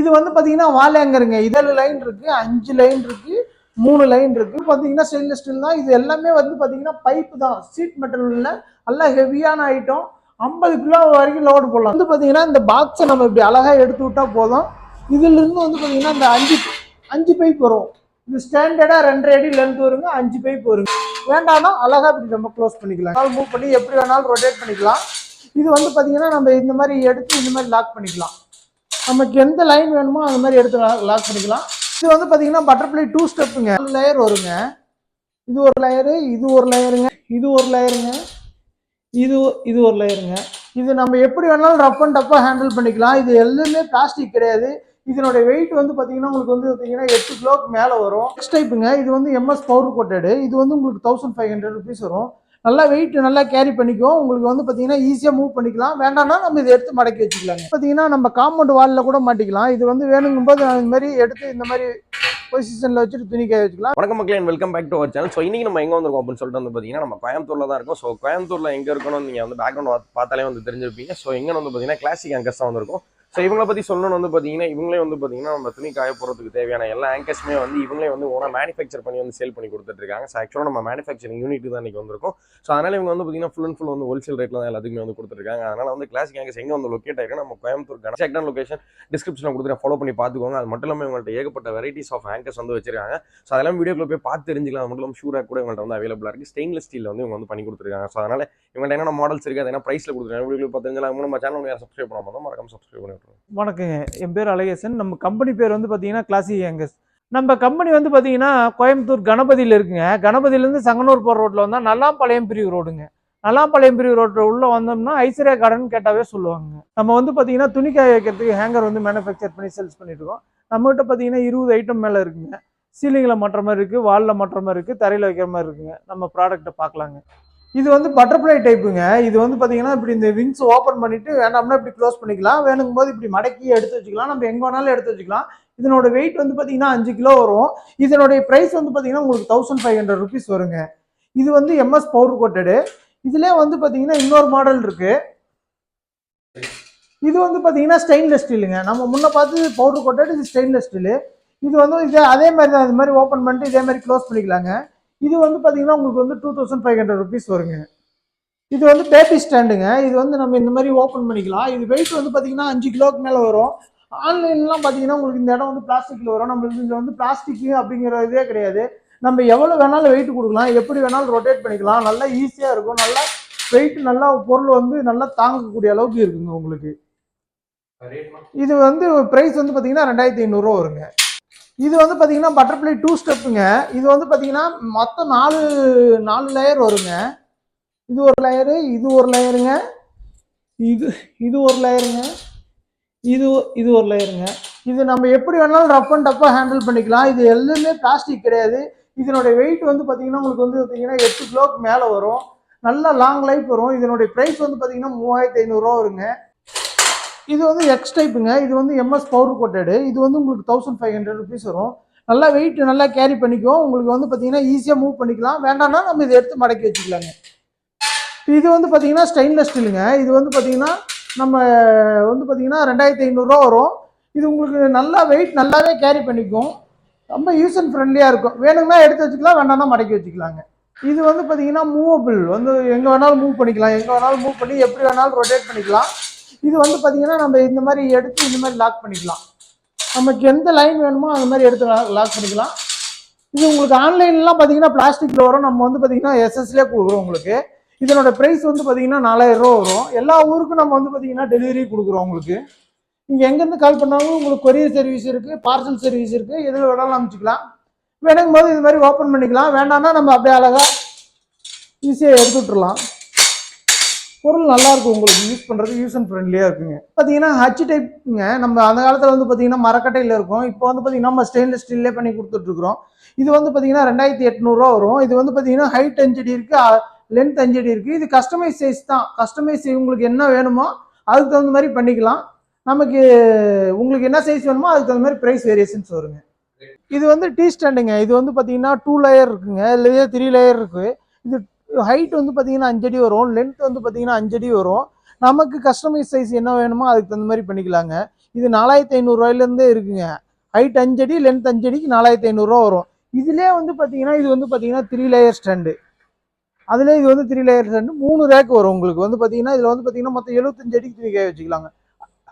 இது வந்து பார்த்தீங்கன்னா வாழையங்கருங்க இதழு லைன் இருக்கு அஞ்சு லைன் இருக்கு மூணு லைன் இருக்கு. பார்த்தீங்கன்னா ஸ்டெயின்லெஸ் ஸ்டீல் தான். இது எல்லாமே வந்து பார்த்தீங்கன்னா பைப்பு தான். சீட் மெட்டீரியல்ல நல்லா ஹெவியான ஐட்டம் ஐம்பது கிலோ வரைக்கும் லோடு போடலாம். வந்து பார்த்தீங்கன்னா இந்த பாக்ஸை நம்ம இப்படி அழகாக எடுத்து விட்டா போதும். இதுலேருந்து வந்து பார்த்தீங்கன்னா இந்த அஞ்சு அஞ்சு பைப் வரும். இது ஸ்டாண்டர்டாக ரெண்டரை அடி லென்த் வருங்க. அஞ்சு பைப் வருங்க. வேண்டாம்னா அழகாக இப்படி நம்ம க்ளோஸ் பண்ணிக்கலாம். மூவ் பண்ணி எப்படி வேணாலும் ரொட்டேட் பண்ணிக்கலாம். இது வந்து பார்த்தீங்கன்னா நம்ம இந்த மாதிரி எடுத்து இந்த மாதிரி லாக் பண்ணிக்கலாம். நமக்கு எந்த லைன் வேணுமோ அந்த மாதிரி எடுத்து லாக் பண்ணிக்கலாம். இது வந்து பார்த்தீங்கன்னா பட்டர்ஃப்ளை டூ ஸ்டெப்புங்க லேயர் வருங்க. இது ஒரு லேயரு இது ஒரு லேயருங்க இது ஒரு லேயருங்க இது இது ஒரு லேயருங்க இது நம்ம எப்படி வேணாலும் ரஃப் அண்ட் டஃப்பாக ஹேண்டில் பண்ணிக்கலாம். இது எல்லாமே பிளாஸ்டிக் கிடையாது. இதனுடைய வெயிட் வந்து பார்த்தீங்கன்னா உங்களுக்கு வந்து பார்த்தீங்கன்னா எட்டு கிலோக்கு மேலே வரும். நெக்ஸ்ட் டைப்புங்க இது வந்து எம்எஸ் பவுடர் கோட்டடு இது வந்து உங்களுக்கு தௌசண்ட் ஃபைவ் ஹண்ட்ரட் ருபீஸ் வரும். நல்லா வெயிட் நல்லா கேரி பண்ணிக்குவோம். உங்களுக்கு வந்து பார்த்தீங்கன்னா ஈஸியாக மூவ் பண்ணிக்கலாம். வேண்டாம்னா நம்ம இதை எடுத்து மடக்கி வச்சுக்கலாங்க. பார்த்தீங்கன்னா நம்ம காம்பவுண்ட் வாலில் கூட மாட்டிக்கலாம். இது வந்து வேணுங்கும்போது இந்த மாதிரி எடுத்து இந்த மாதிரி பொசிஷனில் வச்சுட்டு துணி காய வச்சுக்கலாம். வணக்கம் மக்களே welcome back to our channel so இன்றைக்கி நம்ம எங்கே வந்திருக்கோம் அப்படின்னு சொல்லிட்டு வந்து பார்த்தீங்கன்னா நம்ம கோயம்புத்தூரில் தான் இருக்கும். ஸோ கோயம்புத்தூரில் எங்கே இருக்கணும் நீங்கள் வந்து பேக்ரவுண்ட் பார்த்தாலே வந்து தெரிஞ்சிருப்பீங்க. ஸோ எங்கே வந்து பார்த்தீங்கன்னா கிளாசிக் அங்கர்ஸ் தான் வந்திருக்கும். ஸோ இவங்களை பற்றி சொல்லணும்னு வந்து பார்த்தீங்கன்னா இவங்களே வந்து பார்த்தீங்கன்னா நம்ம துணி காய போகிறதுக்கு தேவையான எல்லா ஆங்கர்ஸுமே வந்து இவங்களே வந்து ஓனா மேனுஃபேக்சர் பண்ணி வந்து சேல் பண்ணி கொடுத்துட்ருக்காங்க. ஸோ ஆக்சுவலாக நம்ம மேனுஃபேக்சரிங் யூனிட் தான் இன்றைக்கி வந்திருக்கும். ஸோ அதனால் இவங்க வந்து பார்த்தீங்கன்னா ஃபுல் அண்ட் ஃபுல் வந்து ஹோல்சேல் ரேட்ல தான் எல்லாத்துக்குமே வந்து கொடுத்துருக்காங்க அதனால் வந்து கிளாசிக் ஆங்கர்ஸ் எங்கே வந்து லொக்கேட் ஆயிருக்கு நம்ம கோயம்புத்தூர் எக்ஸாக்டான லொகேஷன் டிஸ்கிரிப்ஷனில் கொடுத்துட்டு ஃபாலோ பண்ணி பார்த்துக்கோங்க. அது மட்டும் இல்லாமல் இவங்கள்ட்ட ஏகப்பட்ட வெரைட்டிஸ் ஆஃப் ஆங்கர்ஸ் வந்து வச்சிருக்காங்க. ஸோ அதெல்லாம் வீடியோக்குள்ள போய் பார்த்து தெரிஞ்சிக்கலாம். அது மட்டும் இல்லாமல் ஷூராக கூட இவங்கள்ட்ட வந்து அவைலபிளாக இருக்குது ஸ்டெயின்லெஸ் ஸ்டீல் வந்து இவங்க வந்து பண்ணி கொடுத்துருக்காங்க. ஸோ அதனால் இவங்கள்ட்ட என்ன மாடல்ஸ் இருக்குது அது என்ன ப்ரைஸில் கொடுத்துருக்காங்க வீடியோ பார்த்து தெரிஞ்சாலும் நம்ம சேனல் சப்ஸ்கிரைப் பண்ணாமல் மறக்காம சப்ஸ்கிரைப் பண்ணி விட்டுருங்க வணக்கங்க. என் பேர் அழகேசன். நம்ம கம்பெனி பேர் வந்து பார்த்தீங்கன்னா கிளாசி ஏங்கஸ் நம்ம கம்பெனி வந்து பார்த்தீங்கன்னா கோயம்புத்தூர் கணபதியில் இருக்குங்க. கணபதியிலேருந்து சங்கனூர் போகிற ரோட்டில் வந்தால் நல்லாம்பாளையம் பிரிவு ரோடுங்க நல்லாம்பாளையம் பிரிவு ரோட்டில் உள்ளே வந்தோம்னா ஐஸ்வர்யா கார்டன் கேட்டாவே சொல்லுவாங்க நம்ம வந்து பார்த்தீங்கன்னா துணிக்காய் வைக்கிறதுக்கு ஹேங்கர் வந்து மேனுஃபேக்சர் பண்ணி சேல்ஸ் பண்ணிட்டுருக்கோம் நம்மகிட்ட பார்த்தீங்கன்னா இருபது ஐட்டம் மேலே இருக்குங்க. சீலிங்கில் மாற்ற மாதிரி இருக்குது வாலில் மாற்ற மாதிரி இருக்குது தரையில் வைக்கிற மாதிரி இருக்குங்க. நம்ம ப்ராடக்ட்டை பார்க்கலாங்க. இது வந்து பட்டர்ஃப்ளை டைப்புங்க இது வந்து பார்த்தீங்கன்னா இப்படி இந்த விங்ஸ் ஓப்பன் பண்ணிட்டு வேண்டாம்னா இப்படி க்ளோஸ் பண்ணிக்கலாம். வேணுங்கும் போது இப்படி மடக்கி எடுத்து வச்சுக்கலாம். நம்ம எங்கே வேணாலும் எடுத்து வச்சுக்கலாம். இதனோட வெயிட் வந்து பார்த்தீங்கன்னா அஞ்சு கிலோ வரும். இதனுடைய ப்ரைஸ் வந்து பார்த்தீங்கன்னா உங்களுக்கு தௌசண்ட் ஃபைவ் ஹண்ட்ரட் ருபீஸ் வருங்க. இது வந்து எம்எஸ் பவுடர் கோட்டடு இதுலேயே வந்து பார்த்தீங்கன்னா இன்னொரு மாடல் இருக்கு. இது வந்து பார்த்தீங்கன்னா ஸ்டெயின்லெஸ் ஸ்டீலுங்க நம்ம முன்ன பார்த்து பவுடர் கோட்டடு இது ஸ்டெயின்லெஸ் ஸ்டீலு இது வந்து இதே அதே மாதிரி தான். இது மாதிரி ஓப்பன் பண்ணிட்டு இதே மாதிரி க்ளோஸ் பண்ணிக்கலாங்க. இது வந்து பார்த்தீங்கன்னா உங்களுக்கு வந்து two thousand five hundred rupees வருங்க. இது வந்து பேபி ஸ்டாண்டுங்க இது வந்து நம்ம இந்த மாதிரி ஓப்பன் பண்ணிக்கலாம். இது வெயிட் வந்து பார்த்தீங்கன்னா அஞ்சு கிலோக்கு மேலே வரும். ஆன்லைன்லாம் பார்த்தீங்கன்னா உங்களுக்கு இந்த இடம் வந்து பிளாஸ்டிக்கில் வரும். நம்மளுக்கு இங்கே வந்து பிளாஸ்டிக் அப்படிங்கிற இதே கிடையாது. நம்ம எவ்வளோ வேணாலும் வெயிட் கொடுக்கலாம். எப்படி வேணாலும் ரொட்டேட் பண்ணிக்கலாம். நல்லா ஈஸியாக இருக்கும். நல்லா வெயிட் நல்லா பொருள் வந்து நல்லா தாங்கக்கூடிய அளவுக்கு இருக்குங்க உங்களுக்கு. இது வந்து ப்ரைஸ் வந்து பார்த்தீங்கன்னா ரெண்டாயிரத்தி ஐநூறுரூவா வருங்க. இது வந்து பார்த்தீங்கன்னா பட்டர்ஃப்ளை டூ ஸ்டெப்புங்க இது வந்து பார்த்தீங்கன்னா மொத்தம் நாலு நாலு லேயர் வருங்க. இது ஒரு லேயரு இது ஒரு லேயருங்க இது இது ஒரு லேயருங்க இது இது ஒரு லேயருங்க இது நம்ம எப்படி வேணாலும் ரஃப் அண்ட் டஃப்பாக ஹேண்டில் பண்ணிக்கலாம். இது எல்லாமே பிளாஸ்டிக் கிடையாது. இதனுடைய வெயிட் வந்து பார்த்தீங்கன்னா உங்களுக்கு வந்து பார்த்தீங்கன்னா எட்டு கிலோக்கு மேலே வரும். நல்ல லாங் லைஃப் வரும். இதனுடைய ப்ரைஸ் வந்து பார்த்தீங்கன்னா மூவாயிரத்தி ஐநூறுரூவா வருங்க. இது வந்து எக்ஸ் டைப்புங்க இது வந்து எம்எஸ் பவுடர் கோட்டடு இது வந்து உங்களுக்கு தௌசண்ட் ஃபைவ் ஹண்ட்ரட் ருபீஸ் வரும். நல்லா வெயிட் நல்லா கேரி பண்ணிக்கும் உங்களுக்கு வந்து பார்த்தீங்கன்னா ஈஸியாக மூவ் பண்ணிக்கலாம். வேண்டாம்னா நம்ம இதை எடுத்து மடக்கி வச்சுக்கலாங்க. இது வந்து பார்த்தீங்கன்னா ஸ்டெயின்லெஸ் ஸ்டீலுங்க இது வந்து பார்த்தீங்கன்னா நம்ம வந்து பார்த்தீங்கன்னா ரெண்டாயிரத்தி ஐநூறுரூவா வரும். இது உங்களுக்கு நல்லா வெயிட் நல்லாவே கேரி பண்ணிக்கும் ரொம்ப யூஸ் அண்ட் ஃப்ரெண்ட்லியாக இருக்கும். வேணும்னா எடுத்து வச்சுக்கலாம். வேண்டாம்னா மடக்கி வச்சுக்கலாங்க. இது வந்து பார்த்தீங்கன்னா மூவபிள் வந்து எங்கே வேணாலும் மூவ் பண்ணிக்கலாம். எங்கே வேணாலும் மூவ் பண்ணி எப்படி வேணாலும் ரொட்டேட் பண்ணிக்கலாம். இது வந்து பார்த்தீங்கன்னா நம்ம இந்த மாதிரி எடுத்து இந்த மாதிரி லாக் பண்ணிக்கலாம். நமக்கு எந்த லைன் வேணுமோ அந்த மாதிரி எடுத்து லாக் பண்ணிக்கலாம். இது உங்களுக்கு ஆன்லைன்லாம் பார்த்தீங்கன்னா பிளாஸ்டிக்கில் வரும். நம்ம வந்து பார்த்தீங்கன்னா எஸ்எஸ்லேயே கொடுக்குறோம் உங்களுக்கு. இதனோட ப்ரைஸ் வந்து பார்த்தீங்கன்னா நாலாயிரம் ரூபா வரும். எல்லா ஊருக்கும் நம்ம வந்து பார்த்தீங்கன்னா டெலிவரி கொடுக்குறோம் உங்களுக்கு. நீங்கள் எங்கேருந்து கால் பண்ணாலும் உங்களுக்கு கொரியர் சர்வீஸ் இருக்குது பார்சல் சர்வீஸ் இருக்குது எதில் வேணாலும் அமைச்சிக்கலாம் வேணுங்கும் போது இது மாதிரி ஓப்பன் பண்ணிக்கலாம். வேண்டாம்னா நம்ம அப்படியே அழகாக ஈஸியாக எடுத்து விட்டுறலாம் பொருள் நல்லா இருக்கும் உங்களுக்கு. யூஸ் பண்ணுறது யூஸ் அண்ட் ஃப்ரெண்ட்லியாக இருக்குங்க. பார்த்தீங்கன்னா ஹச் டைப்புங்க நம்ம அந்த காலத்தில் வந்து பார்த்தீங்கன்னா மரக்கட்டையில் இருக்கும். இப்போ வந்து பார்த்தீங்கன்னா நம்ம ஸ்டெயின்லெஸ் ஸ்டீல்லே பண்ணி கொடுத்துட்ருக்குறோம். இது வந்து பார்த்தீங்கன்னா ரெண்டாயிரத்தி எட்நூறுரூவா வரும். இது வந்து பார்த்தீங்கன்னா ஹைட் அஞ்சடி இருக்குது லென்த் அஞ்சடி இருக்குது இது கஸ்டமைஸ் சைஸ் தான். கஸ்டமைஸ் உங்களுக்கு என்ன வேணுமோ அதுக்கு தகுந்த மாதிரி பண்ணிக்கலாம். நமக்கு உங்களுக்கு என்ன சைஸ் வேணுமோ அதுக்கு தகுந்த மாதிரி ப்ரைஸ் வேரியேஷன்ஸ் வருங்க. இது வந்து டீ ஸ்டாண்டுங்க இது வந்து பார்த்தீங்கன்னா டூ லேயர் இருக்குங்க. இல்லையே த்ரீ லேயர் இருக்குது இது ஹைட் வந்து பார்த்தீங்கன்னா அஞ்சடி வரும். லென்த் வந்து பார்த்தீங்கன்னா அஞ்சடி வரும். நமக்கு கஸ்டமைஸ் சைஸ் என்ன வேணுமோ அதுக்கு தகுந்த மாதிரி பண்ணிக்கலாங்க. இது நாலாயிரத்தி ஐநூறுரூவாயிலேருந்தே இருக்குங்க. ஹைட் அஞ்சடி லென்த் அஞ்சடிக்கு நாலாயிரத்தி ஐநூறுரூவா வரும். இதுலேயே வந்து பார்த்தீங்கன்னா இது வந்து பார்த்தீங்கன்னா த்ரீ லேயர் ஸ்டாண்டு அதில் இது வந்து த்ரீ லேயர் ஸ்டாண்டு மூணு ரேக் வரும் உங்களுக்கு. வந்து பார்த்தீங்கன்னா இதில் வந்து பார்த்தீங்கன்னா மொத்தம் எழுபத்தஞ்சு அடிக்கு துணி காய வச்சுக்கலாங்க.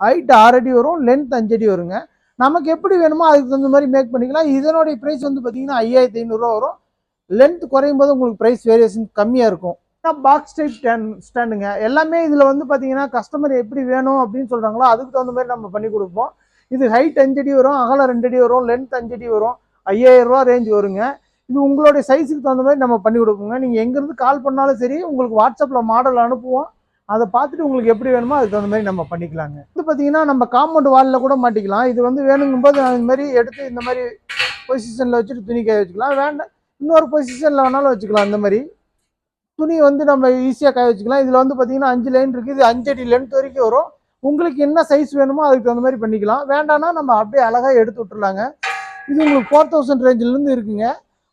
ஹைட் ஆறு அடி வரும் லென்த் அஞ்சடி வருங்க. நமக்கு எப்படி வேணுமோ அதுக்கு தகுந்த மாதிரி மேக் பண்ணிக்கலாம். இதனுடைய ப்ரைஸ் வந்து பார்த்தீங்கன்னா ஐயாயிரத்தி ஐநூறுரூவா வரும். லென்த் குறையும் போது உங்களுக்கு ப்ரைஸ் வேரியேஷன் கம்மியாக இருக்கும். பாக்ஸ் டைப் ஸ்டாண்ட் ஸ்டாண்டுங்க எல்லாமே இதில் வந்து பார்த்தீங்கன்னா கஸ்டமர் எப்படி வேணும் அப்படின்னு சொல்கிறாங்களோ அதுக்கு தகுந்த மாதிரி நம்ம பண்ணி கொடுப்போம். இது ஹைட் அஞ்சடி வரும் அகலம் ரெண்டு அடி வரும் லென்த் அஞ்சடி வரும். ஐயாயிரம் ரூபா ரேஞ்ச் வருங்க. இது உங்களுடைய சைஸுக்கு தகுந்த மாதிரி நம்ம பண்ணி கொடுப்போங்க. நீங்கள் எங்கேருந்து கால் பண்ணாலும் சரி உங்களுக்கு வாட்ஸ்அப்பில் மாடல் அனுப்புவோம். அதை பார்த்துட்டு உங்களுக்கு எப்படி வேணுமோ அதுக்கு தகுந்த மாதிரி நம்ம பண்ணிக்கலாங்க. இது பார்த்தீங்கன்னா நம்ம காம்பவுண்ட் வாலில் கூட மாட்டிக்கலாம். இது வந்து வேணுங்கும்போது நான் இந்த மாதிரி எடுத்து இந்த மாதிரி பொசிஷனில் வச்சுட்டு துணி காய வச்சுக்கலாம். வேண்டாம் இன்னொரு பொசிஷனில் வேணாலும் வச்சுக்கலாம் அந்த மாதிரி. துணி வந்து நம்ம ஈஸியாக காய வச்சுக்கலாம். இதில் வந்து பார்த்தீங்கன்னா அஞ்சு லைன் இருக்குது இது அஞ்சு அடி லென்த் வரைக்கும் வரும். உங்களுக்கு என்ன சைஸ் வேணுமோ அதுக்கு தகுந்த மாதிரி பண்ணிக்கலாம். வேண்டாம்னா நம்ம அப்படியே அழகாக எடுத்து விட்டுறலாங்க. இது உங்களுக்கு ஃபோர் தௌசண்ட் ரேஞ்சிலேருந்து இருக்குங்க.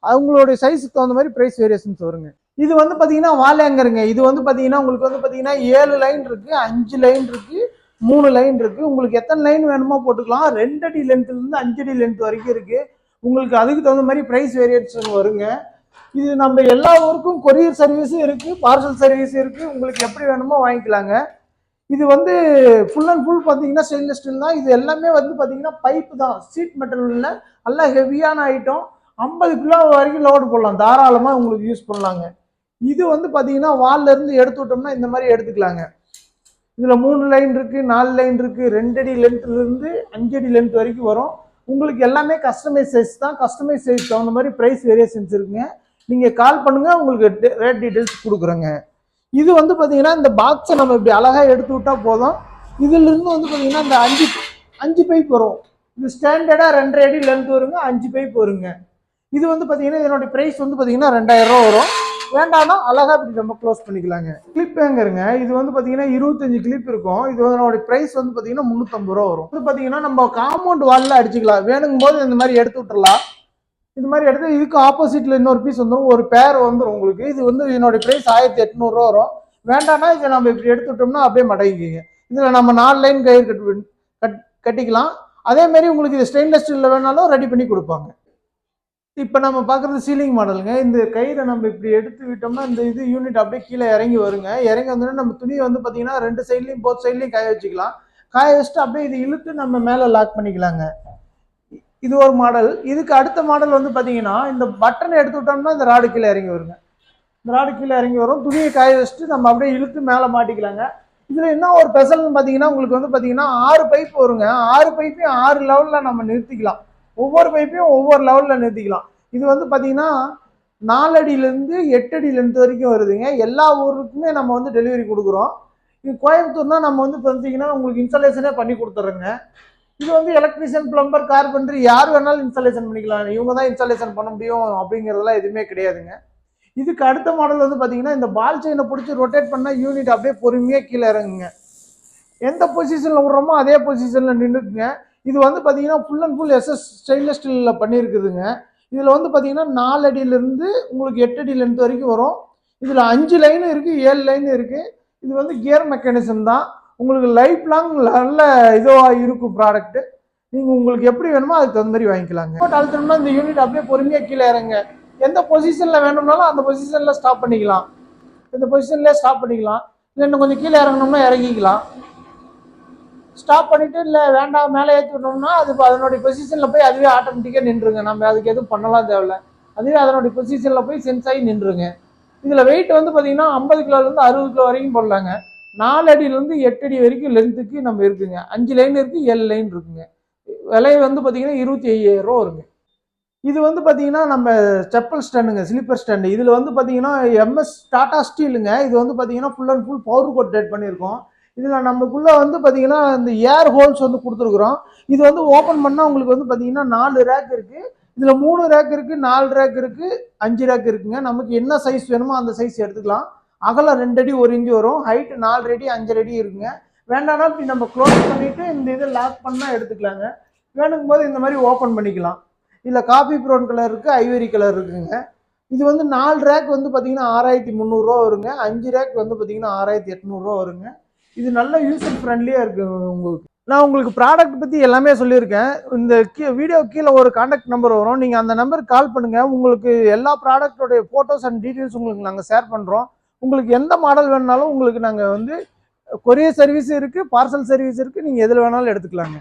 அவங்களுடைய சைஸுக்கு தகுந்த மாதிரி ப்ரைஸ் வேரியேஷன்ஸ் வருங்க. இது வந்து பார்த்தீங்கன்னா வாலேங்கருங்க இது வந்து பார்த்தீங்கன்னா உங்களுக்கு வந்து பார்த்தீங்கன்னா ஏழு லைன் இருக்குது அஞ்சு லைன் இருக்குது மூணு லைன் இருக்குது உங்களுக்கு எத்தனை லைன் வேணுமோ போட்டுக்கலாம். ரெண்டு அடி லென்த்துலேருந்து அஞ்சு அடி லென்த் வரைக்கும் இருக்குது உங்களுக்கு அதுக்கு தகுந்த மாதிரி ப்ரைஸ் வேரியேஷன் வருங்க. இது நம்ம எல்லா ஊருக்கும் கொரியர் சர்வீஸும் இருக்குது பார்சல் சர்வீஸ் இருக்குது உங்களுக்கு எப்படி வேணுமோ வாங்கிக்கலாங்க. இது வந்து ஃபுல் அண்ட் ஃபுல் பார்த்தீங்கன்னா ஸ்டெயின்லெஸ் ஸ்டீல் தான். இது எல்லாமே வந்து பார்த்தீங்கன்னா பைப்பு தான். சீட் மெட்டலில் நல்லா ஹெவியான ஐட்டம் ஐம்பது கிலோ வரைக்கும் லோடு போடலாம். தாராளமாக உங்களுக்கு யூஸ் பண்ணலாங்க. இது வந்து பார்த்தீங்கன்னா வால்லேருந்து எடுத்து விட்டோம்னா இந்த மாதிரி எடுத்துக்கலாங்க. இதில் மூணு லைன் இருக்குது நாலு லைன் இருக்குது ரெண்டு அடி லென்த்லேருந்து அஞ்சடி லென்த் வரைக்கும் வரும். உங்களுக்கு எல்லாமே கஸ்டமைஸ் சைஸ் தான். கஸ்டமைஸ் சைஸ் தகுந்த மாதிரி ப்ரைஸ் வேரியேஷன்ஸ் இருக்குங்க. நீங்கள் கால் பண்ணுங்கள் உங்களுக்கு ரேட் டீட்டெயில்ஸ் கொடுக்குறேங்க. இது வந்து பார்த்தீங்கன்னா இந்த பாக்ஸை நம்ம இப்படி அழகாக எடுத்து விட்டால் போதும். இதிலிருந்து வந்து பார்த்தீங்கன்னா இந்த அஞ்சு அஞ்சு பைப் வரும். இது ஸ்டாண்டர்டாக ரெண்டரை அடி லென்த் வருங்க அஞ்சு பைப் வருங்க. இது வந்து பார்த்தீங்கன்னா இதனுடைய ப்ரைஸ் வந்து பார்த்தீங்கன்னா ரெண்டாயிரம் ரூபா வரும். வேண்டாம்னா அழகாக இப்படி நம்ம க்ளோஸ் பண்ணிக்கலாங்க. கிளிப் ஹேங்கருங்க இது வந்து பார்த்தீங்கன்னா இருபத்தஞ்சு கிளிப் இருக்கும். இது இதனுடைய ப்ரைஸ் வந்து பார்த்தீங்கன்னா முந்நூற்றம்பது ரூபா வரும். இது பார்த்தீங்கன்னா நம்ம காம்பவுண்ட் வாலில் அடிச்சுக்கலாம். வேணுங்கும் போது இந்த மாதிரி எடுத்து விட்டுறலாம். இது மாதிரி எடுத்து இதுக்கு ஆப்போசிட்ல இன்னொரு பீஸ் வந்துடும் ஒரு பேர் வந்துடும் உங்களுக்கு. இது வந்து இதனுடைய ப்ரைஸ் ஆயிரத்தி எட்நூறுரூவா வரும். வேண்டாம்னா இதை நம்ம இப்படி எடுத்து விட்டோம்னா அப்படியே மடங்கிக்கிங்க. இதில் நம்ம நாலு லைன் கயிறு கட்டு கட் கட்டிக்கலாம். அதே மாதிரி உங்களுக்கு இது ஸ்டெயின்லெஸ் ஸ்டீலில் வேணாலும் ரெடி பண்ணி கொடுப்பாங்க. இப்போ நம்ம பார்க்குறது சீலிங் மாடலுங்க இந்த கயிறை நம்ம இப்படி எடுத்து விட்டோம்னா இந்த இது யூனிட் அப்படியே கீழே இறங்கி வருங்க. இறங்கி வந்தோடனே நம்ம துணியை வந்து பார்த்தீங்கன்னா ரெண்டு சைட்லையும் போத் சைட்லையும் காய வச்சுக்கலாம். காய வச்சுட்டு அப்படியே இது இழுத்து நம்ம மேலே லாக் பண்ணிக்கலாங்க. இது ஒரு மாடல் இதுக்கு அடுத்த மாடல் வந்து பார்த்தீங்கன்னா இந்த பட்டனை எடுத்து விட்டோம்னா இந்த ராடு கீழே இறங்கி வருங்க. இந்த ராடு கீழே இறங்கி வரும். துணியை காய வச்சுட்டு நம்ம அப்படியே இழுத்து மேலே மாட்டிக்கலாங்க. இதில் என்ன ஒரு ஸ்பெஷல்னு பார்த்தீங்கன்னா உங்களுக்கு வந்து பார்த்தீங்கன்னா ஆறு பைப் வருங்க. ஆறு பைப்பையும் ஆறு லெவலில் நம்ம நிறுத்திக்கலாம். ஒவ்வொரு பைப்பையும் ஒவ்வொரு லெவலில் நிறுத்திக்கலாம். இது வந்து பார்த்தீங்கன்னா நாலடியிலேருந்து எட்டு அடி வரைக்கும் வருதுங்க. எல்லா ஊருக்குமே நம்ம வந்து டெலிவரி கொடுக்குறோம். இது கோயம்புத்தூர்னா நம்ம வந்து பார்த்தீங்கன்னா உங்களுக்கு இன்ஸ்டாலேஷனே பண்ணி கொடுத்துறோங்க. இது வந்து எலக்ட்ரிஷியன் பிளம்பர் கார்பெண்டர் யார் வேணாலும் இன்ஸ்டாலேஷன் பண்ணிக்கலாம். இவங்க தான் இன்ஸ்டாலேஷன் பண்ண முடியும் அப்படிங்கிறதெல்லாம் எதுவுமே கிடையாதுங்க. இதுக்கு அடுத்த மாடல் வந்து பார்த்தீங்கன்னா இந்த பால் செயினை பிடிச்சி ரொட்டேட் பண்ணால் யூனிட் அப்படியே பொறுமையாக கீழே இறங்குங்க. எந்த பொசிஷனில் விட்றோமோ அதே பொசிஷனில் நின்றுக்குங்க இது வந்து பார்த்தீங்கன்னா full and full SS stainless ஸ்டீலில் பண்ணியிருக்குதுங்க. இதில் வந்து பார்த்தீங்கன்னா நாலு அடியிலேருந்து உங்களுக்கு எட்டு அடி லென்த் வரைக்கும் வரும். இதில் அஞ்சு லைனும் இருக்குது ஏழு லைனும் இருக்குது இது வந்து கியர் மெக்கானிசம் தான். உங்களுக்கு லைஃப் லாங் நல்ல இதுவாக இருக்கும் ப்ராடக்ட்டு நீங்கள் உங்களுக்கு எப்படி வேணுமோ அதுக்கு தகுந்த மாதிரி வாங்கிக்கலாங்க. பட் அழுத்தணும்னா இந்த யூனிட் அப்படியே பொறுமையாக கீழே இறங்க. எந்த பொசிஷனில் வேணும்னாலும் அந்த பொசிஷனில் ஸ்டாப் பண்ணிக்கலாம். இந்த பொசிஷன்லேயே ஸ்டாப் பண்ணிக்கலாம். இல்லை இன்னும் கொஞ்சம் கீழே இறங்கணும்னா இறங்கிக்கலாம். ஸ்டாப் பண்ணிவிட்டு இல்லை வேண்டாம் மேலே ஏற்றி விட்டோம்னா அது இப்போ அதனுடைய பொசிஷனில் போய் அதுவே ஆட்டோமேட்டிக்காக நின்றுங்க நம்ம அதுக்கு எதுவும் பண்ணலாம் தேவையில்ல. அதுவே அதனுடைய பொசிஷனில் போய் சென்ஸ் ஆகி நின்றுங்க இதில் வெயிட் வந்து பார்த்தீங்கன்னா ஐம்பது கிலோலேருந்து அறுபது கிலோ வரைக்கும் போடலாங்க. நாலு அடியிலேருந்து எட்டு அடி வரைக்கும் லென்த்துக்கு நம்ம இருக்குங்க. அஞ்சு லைன் இருக்குது ஏழு லைன் இருக்குங்க. விலை வந்து பார்த்தீங்கன்னா இருபத்தி ஐயாயிரரூவா வருங்க. இது வந்து பார்த்தீங்கன்னா நம்ம செப்பல் ஸ்டாண்டுங்க ஸ்லீப்பர் ஸ்டாண்டு. இதில் வந்து பார்த்தீங்கன்னா எம்எஸ் டாடா ஸ்டீலுங்க. இது வந்து பார்த்தீங்கன்னா full and full powder coated பண்ணியிருக்கோம். இதில் நமக்குள்ளே வந்து பார்த்தீங்கன்னா இந்த ஏர் ஹோல்ஸ் வந்து கொடுத்துருக்குறோம். இது வந்து ஓப்பன் பண்ணால் உங்களுக்கு வந்து பார்த்தீங்கன்னா நாலு ரேக் இருக்குது இதில் மூணு ரேக் இருக்குது நாலு ரேக் இருக்குது அஞ்சு ரேக் இருக்குங்க. நமக்கு என்ன சைஸ் வேணுமோ அந்த சைஸ் எடுத்துக்கலாம். அகலம் ரெண்டு அடி ஒரு இன்ச்சு வரும். ஹைட்டு நாலு அடி அஞ்சு அடி இருக்குங்க. வேண்டாம்னா இப்படி நம்ம க்ளோஸ் பண்ணிவிட்டு இந்த இதை லாக் பண்ணால் எடுத்துக்கலாங்க. வேணுங்கும் போது இந்த மாதிரி ஓப்பன் பண்ணிக்கலாம். இல்லை காஃபி ப்ரௌன் கலர் இருக்குது ஐவரி கலர் இருக்குங்க. இது வந்து நாலு ரேக் வந்து பார்த்தீங்கன்னா ஆறாயிரத்தி முந்நூறுரூவா வருங்க. அஞ்சு ரேக் வந்து பார்த்தீங்கன்னா ஆறாயிரத்தி எட்நூறுரூவா வருங்க. இது நல்ல யூசர் ஃப்ரெண்ட்லியாக இருக்குது உங்களுக்கு. நான் உங்களுக்கு ப்ராடக்ட் பற்றி எல்லாமே சொல்லியிருக்கேன். இந்த கீ வீடியோ கீழே ஒரு காண்டாக்ட் நம்பர் வரும். நீங்கள் அந்த நம்பருக்கு கால் பண்ணுங்கள் உங்களுக்கு எல்லா ப்ராடக்டோடைய ஃபோட்டோஸ் அண்ட் டீட்டெயில்ஸ் உங்களுக்கு நாங்கள் ஷேர் பண்ணுறோம் உங்களுக்கு எந்த மாடல் வேணுனாலும் உங்களுக்கு நாங்கள் வந்து கொரியர் சர்வீஸ் இருக்குது பார்சல் சர்வீஸ் இருக்குது நீங்கள் எதில் வேணாலும் எடுத்துக்கலாங்க.